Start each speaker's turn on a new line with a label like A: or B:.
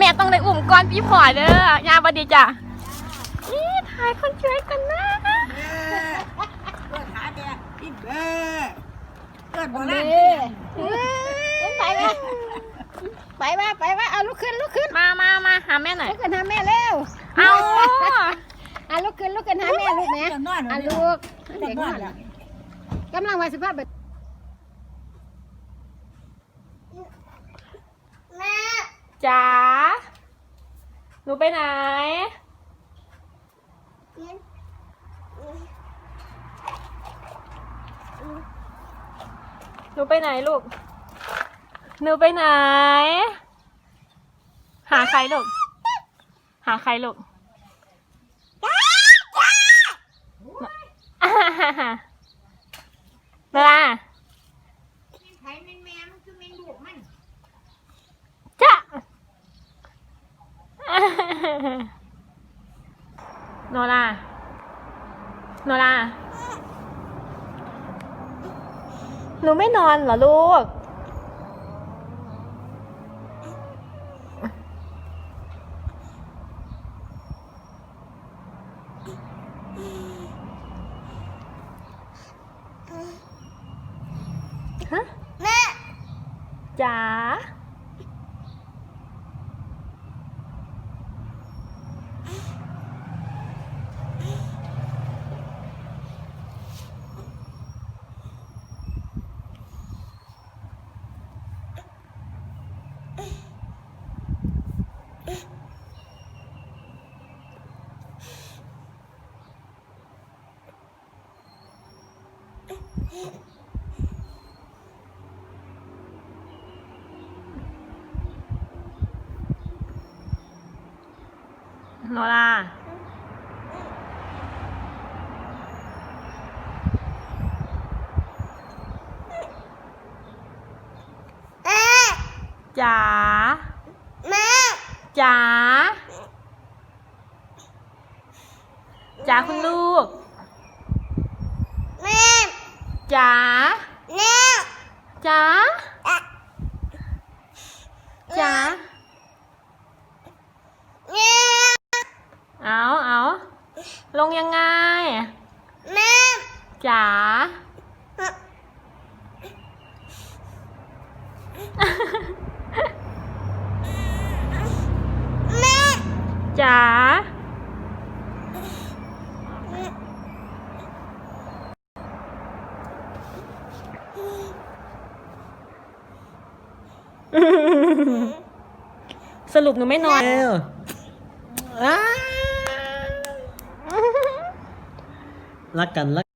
A: แม่ต้องได้อุ่มก่อนพี่พอเด้อยาบดีจ้ะนี่ถ่ายคนช่วยกันนะ
B: เกิดหาแต่อีเบ้เกิดบ่
C: เด้
B: ได้
C: เอ้ยไปมาไปมาไปมาเอาลุกขึ้นลุกขึ้น
A: มามามาหาแม่หน่อย
C: ลุกขึ้นหาแม่เร็ว
A: เอา
C: อะลุกขึ้นลุกขึ้นหาแม่ลูกแม่
B: จะนอน
C: อะ
B: ลู
C: ลู
B: ก
C: ก
B: จะ
C: เด็ก
B: น
C: น
B: อ
C: อนน
B: แล้ว
C: กำลังวาสภาพแบบ
A: จ๋า หนูไปไหน หนูไปไหนลูก หนูไปไหน หาใครลูก หาใครลูกเวลา
B: ไผแม่นแม่มันคือแม่นลูกมัน
A: จ้ะ โนราโนราหนูไม่นอนเหรอลูก ฮะ
B: แม่
A: จ๋า โนราจ๋า
B: แม่
A: จ๋าจ๋าคุณลูก
B: แม่
A: จ๋า
B: แม่
A: จ๋าจ๋า
B: แม่
A: เอาเอาลงยังไง
B: แม่
A: จ๋า
B: แม่
A: จ๋า สรุปหนูไม่นอน
D: รักกันรัก